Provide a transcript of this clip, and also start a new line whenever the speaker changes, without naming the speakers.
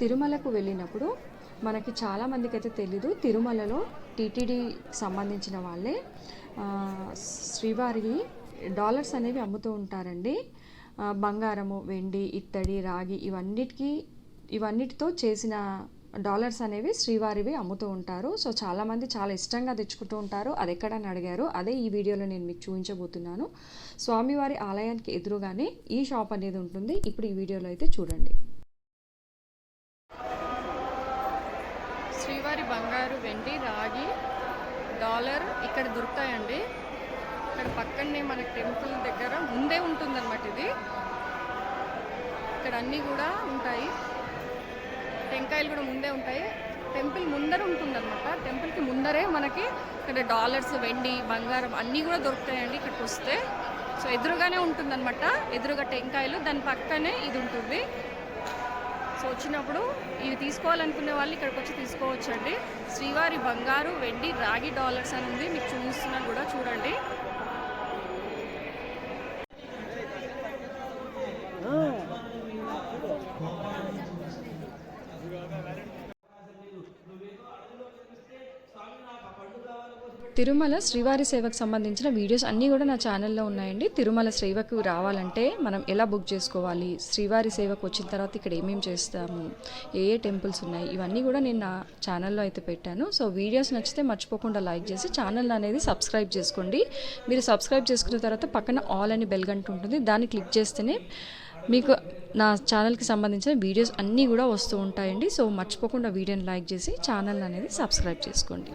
తిరుమలకు వెళ్ళినప్పుడు మనకి చాలామందికి అయితే తెలీదు. తిరుమలలో టీటీడీ సంబంధించిన వాళ్ళే శ్రీవారి శ్రీవారికి డాలర్స్ అనేవి అమ్ముతూ ఉంటారండి. బంగారము వెండి ఇత్తడి రాగి ఇవన్నిటికీ ఇవన్నిటితో చేసిన డాలర్స్ అనేవి శ్రీవారివి అమ్ముతూ ఉంటారు. సో చాలామంది చాలా ఇష్టంగా తెచ్చుకుంటూ ఉంటారు. అది ఎక్కడని అడిగారు. అదే ఈ వీడియోలో నేను మీకు చూపించబోతున్నాను. స్వామివారి ఆలయానికి ఎదురుగానే ఈ షాప్ అనేది ఉంటుంది. ఇప్పుడు ఈ వీడియోలో అయితే చూడండి. శ్రీవారి బంగారు వెండి రాగి డాలర్ ఇక్కడ దొరుకుతాయండి. ఇక్కడ పక్కనే మన టెంపుల్ దగ్గర ముందే ఉంటుందన్నమాట ఇది. ఇక్కడ అన్నీ కూడా ఉంటాయి. టెంకాయలు కూడా ముందే ఉంటాయి. టెంపుల్ ముందర ఉంటుందన్నమాట. టెంపుల్కి ముందరే మనకి ఇక్కడ డాలర్స్ వెండి బంగారం అన్నీ కూడా దొరుకుతాయండి ఇక్కడికి వస్తే. సో ఎదురుగానే ఉంటుందన్నమాట. ఎదురుగా టెంకాయలు దాని పక్కనే ఇది ఉంటుంది. సో వచ్చినప్పుడు ఇవి తీసుకోవాలనుకునే వాళ్ళు ఇక్కడికి వచ్చి తీసుకోవచ్చండి. శ్రీవారి బంగారు వెండి రాగి డాలర్స్ అని ఉంది. మీకు చూపిస్తున్నాను కూడా చూడండి. తిరుమల శ్రీవారి సేవకు సంబంధించిన వీడియోస్ అన్నీ కూడా నా ఛానల్లో ఉన్నాయండి. తిరుమల సేవకు రావాలంటే మనం ఎలా బుక్ చేసుకోవాలి? శ్రీవారి సేవకు వచ్చిన తర్వాత ఇక్కడ ఏమేమి చేస్తాము? ఏ ఏ టెంపుల్స్ ఉన్నాయి? ఇవన్నీ కూడా నేను నా ఛానల్లో అయితే పెట్టాను. సో వీడియోస్ నచ్చితే మర్చిపోకుండా లైక్ చేసి ఛానల్ అనేది సబ్స్క్రైబ్ చేసుకోండి. మీరు సబ్స్క్రైబ్ చేసుకున్న తర్వాత పక్కన ఆల్ అని బెల్ గంట ఉంటుంది. దాన్ని క్లిక్ చేస్తేనే మీకు నా ఛానల్కి సంబంధించిన వీడియోస్ అన్నీ కూడా వస్తూ ఉంటాయండి. సో మర్చిపోకుండా వీడియోని లైక్ చేసి ఛానల్ అనేది సబ్స్క్రైబ్ చేసుకోండి.